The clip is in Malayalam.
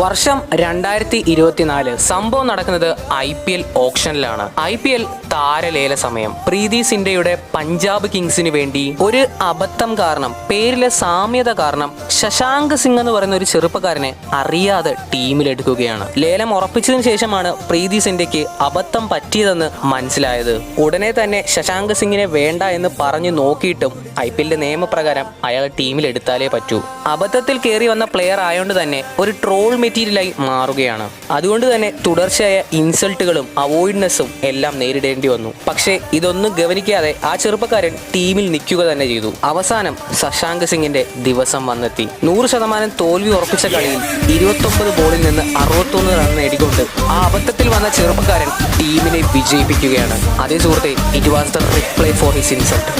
വർഷം രണ്ടായിരത്തി ഇരുപത്തിനാല് സംഭവം നടക്കുന്നത് ഐ പി എൽ ഓപ്ഷനിലാണ് ഐ പി എൽ താരലേല സമയം. പ്രീതി സിൻഡയുടെ പഞ്ചാബ് കിങ്സിന് വേണ്ടി ഒരു അബദ്ധം കാരണം പേരിലെ സാമ്യത കാരണം ശശാങ്ക് സിംഗ് എന്ന് പറയുന്ന ഒരു ചെറുപ്പക്കാരനെ അറിയാതെ ടീമിലെടുക്കുകയാണ്. ലേലം ഉറപ്പിച്ചതിന് ശേഷമാണ് പ്രീതി സിൻഡയ്ക്ക് അബദ്ധം പറ്റിയതെന്ന് മനസ്സിലായത്. ഉടനെ തന്നെ ശശാങ്ക് സിംഗിനെ വേണ്ട എന്ന് പറഞ്ഞു നോക്കിയിട്ടും ഐ പി എല്ലിന്റെ നിയമപ്രകാരം അയാൾ ടീമിലെടുത്താലേ പറ്റൂ. അബദ്ധത്തിൽ കയറി വന്ന പ്ലെയർ ആയതുകൊണ്ട് തന്നെ ഒരു ട്രോൾ മെറ്റീരിയലായി മാറുകയാണ്. അതുകൊണ്ട് തന്നെ തുടർച്ചയായ ഇൻസൾട്ടുകളും അവോയ്ഡ്നെസ്സും എല്ലാം നേരിടേണ്ടി വന്നു. പക്ഷേ ഇതൊന്നും ഗവനിക്കാതെ ആ ചെറുപ്പക്കാരൻ ടീമിൽ നിൽക്കുക തന്നെ ചെയ്തു. അവസാനം ശശാങ്ക് സിംഗിന്റെ ദിവസം വന്നെത്തി. നൂറ് ശതമാനം തോൽവി ഉറപ്പിച്ച കളിയിൽ ഇരുപത്തൊമ്പത് ബോളിൽ നിന്ന് അറുപത്തൊന്ന് റൺ നേടിക്കൊണ്ട് ആ അബദ്ധത്തിൽ വന്ന ചെറുപ്പക്കാരൻ ടീമിനെ വിജയിപ്പിക്കുകയാണ്. അതേ സുഹൃത്തെ it was the reply for his insult